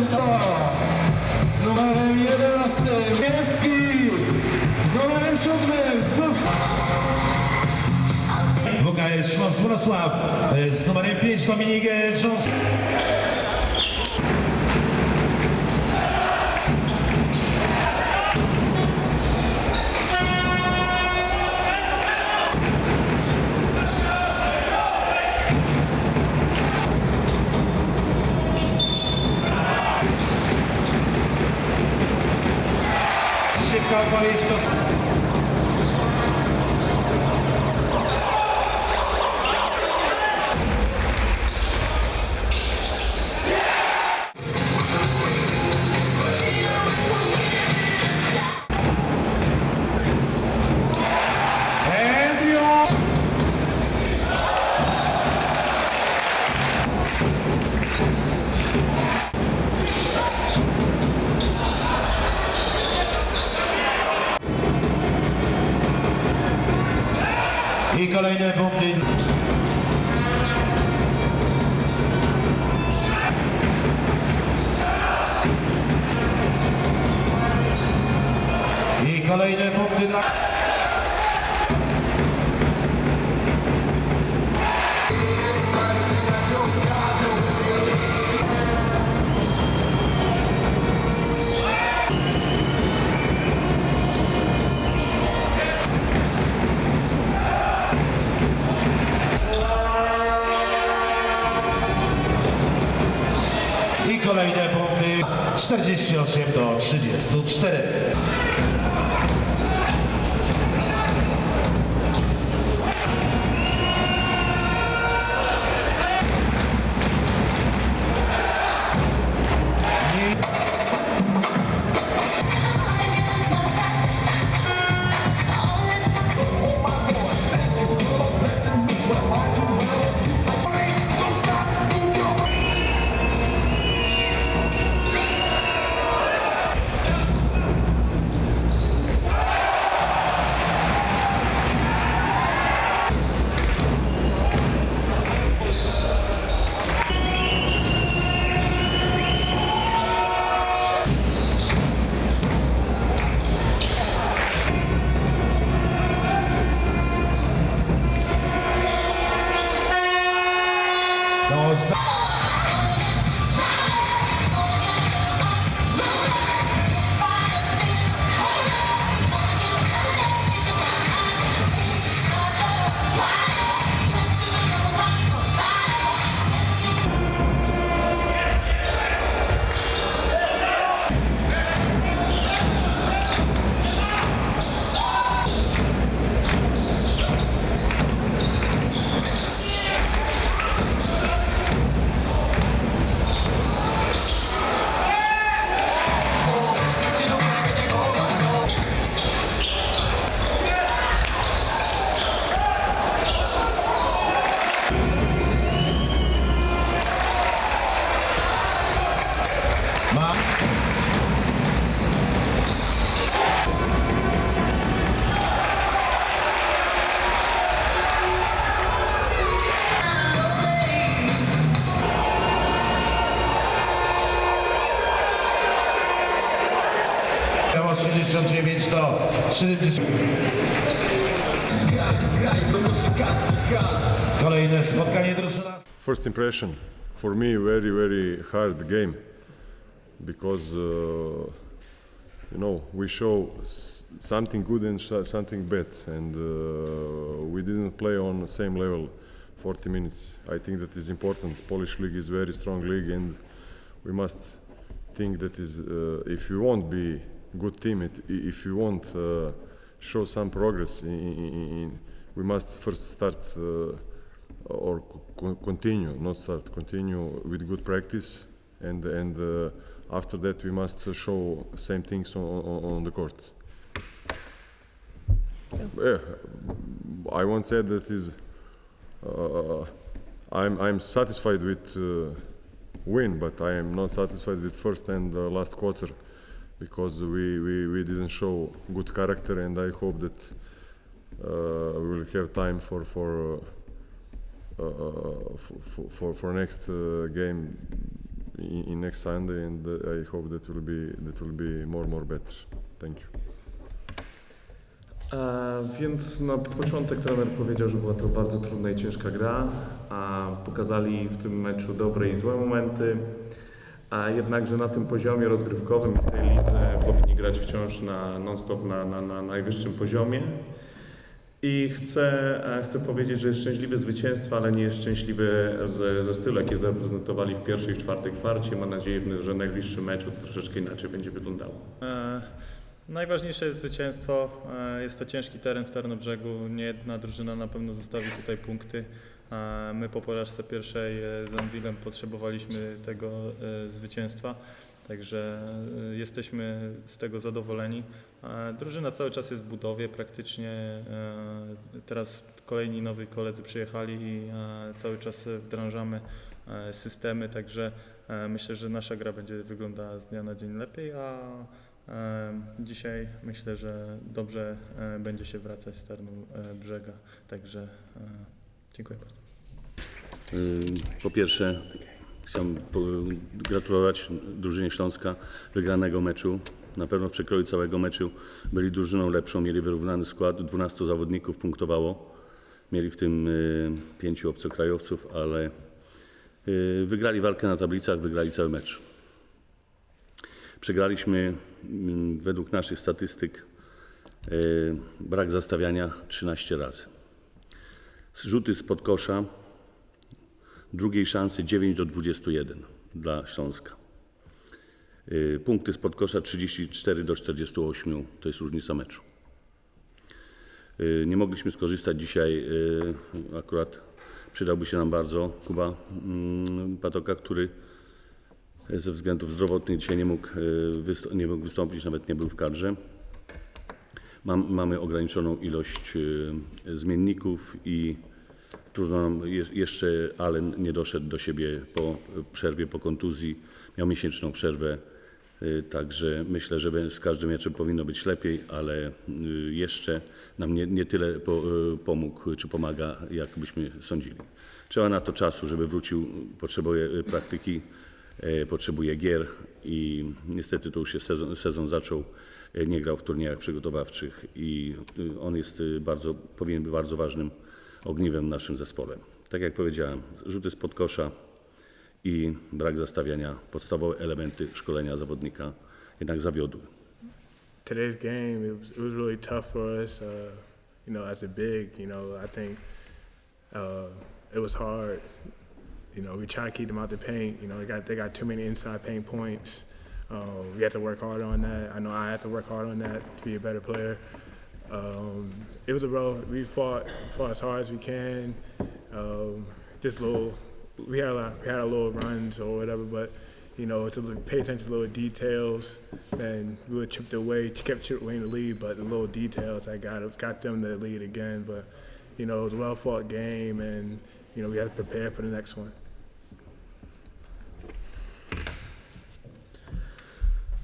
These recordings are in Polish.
następna z numerem 11 Miewski, z numerem 7 znów WKS Śląsk Wrocław z numerem 5 Dominik e, Johnson. política. Kolejne punkty. I kolejne punkty dla... 48 do 34. cause 69 do 70. Kolejne spotkanie drużyna. First impression for me very very hard game because uh, you know we show something good and something bad and uh, we didn't play on the same level 40 minutes i think that is important polish league is very strong league and we must think that is uh, if you won't be good team it, if you won't uh, show some progress in, in, in we must first start uh, or co- continue, not start, continue with good practice, and and uh, after that we must show same things on, on, on the court. Yeah, I won't say that is. Uh, I'm I'm satisfied with uh, win, but I am not satisfied with first and uh, last quarter because we, we, we didn't show good character, and I hope that uh, we will have time for for uh, uh, for, for for next uh, game in, in, next Sunday, and uh, I hope that will be that will be more more better. Thank you. E, więc na początek trener powiedział, że była to bardzo trudna i ciężka gra, a pokazali w tym meczu dobre i złe momenty, a jednakże na tym poziomie rozgrywkowym w tej lidze powinni grać wciąż na non-stop na, na, na najwyższym poziomie. I chcę, e, chcę powiedzieć, że jest szczęśliwy zwycięstwa, ale nie jest szczęśliwy ze, ze stylu, jaki zaprezentowali w pierwszej i czwartej kwarcie. Mam nadzieję, że meczu to troszeczkę inaczej będzie wyglądało. E, Najważniejsze jest zwycięstwo. E, Jest to ciężki teren w Tarnobrzegu. Nie jedna drużyna na pewno zostawi tutaj punkty. My po porażce pierwszej e, z Anwilem potrzebowaliśmy tego e, zwycięstwa, także e, jesteśmy z tego zadowoleni. Drużyna cały czas jest w budowie praktycznie. Teraz kolejni nowi koledzy przyjechali i cały czas wdrażamy systemy, także myślę, że nasza gra będzie wyglądała z dnia na dzień lepiej, a Dzisiaj myślę, że dobrze będzie się wracać z Tarnu Brzega, także dziękuję bardzo. Y, Po pierwsze, chciałbym gratulować drużynie Śląska wygranego meczu. Na pewno w przekroju całego meczu byli drużyną lepszą, mieli wyrównany skład, 12 zawodników punktowało. Mieli w tym y, pięciu obcokrajowców, ale y, wygrali walkę na tablicach, wygrali cały mecz. Przegraliśmy mm, według naszych statystyk brak zastawiania 13 razy. Rzuty spod kosza drugiej szansy 9 do 21 dla Śląska. Y, Punkty spod kosza 34 do 48 to jest różnica meczu. Y, Nie mogliśmy skorzystać dzisiaj, y, akurat przydałby się nam bardzo Kuba mm, Patoka, który ze względów zdrowotnych dzisiaj nie mógł, nie mógł wystąpić, nawet nie był w kadrze. Mam, mamy ograniczoną ilość y, zmienników i trudno nam je, jeszcze Allen nie doszedł do siebie po przerwie, po kontuzji. Miał miesięczną przerwę, y, także myślę, że z każdym meczem powinno być lepiej, ale y, jeszcze nam nie, nie tyle po, pomógł czy pomaga, jak byśmy sądzili. Trzeba na to czasu, żeby wrócił, potrzebuje praktyki, potrzebuje gier i niestety to już się sezon, sezon zaczął. Nie grał w turniejach przygotowawczych i y, on jest y, bardzo, powinien być bardzo ważnym ogniwem w naszym zespole. Tak jak powiedziałem, rzuty spod kosza i brak zastawiania, podstawowe elementy szkolenia zawodnika jednak zawiodły. today's game, it was, it was really tough for us. Uh, you know, as a big, you know, I think uh, it was hard. You know, we try to keep them out the paint. You know, they got they got too many inside paint points. Um, we had to work hard on that. I know I had to work hard on that to be a better player. Um, it was a road. We fought fought as hard as we can. Um, just little, we had a lot, we had a little runs or whatever, but you know, to pay attention to little details, and we would chipped away, kept chipped away the lead, but the little details I got got them to lead again. But you know, it was a well fought game, and you know, we had to prepare for the next one.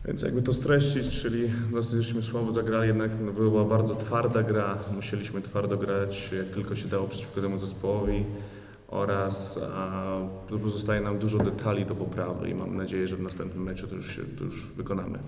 Więc jakby to streścić, czyli dosyćśmy słabo zagrali, jednak no, była bardzo twarda gra. Musieliśmy twardo grać, jak tylko się dało przeciwko temu zespołowi oraz a, pozostaje nam dużo detali do poprawy i mam nadzieję, że w następnym meczu to już, się, to już wykonamy.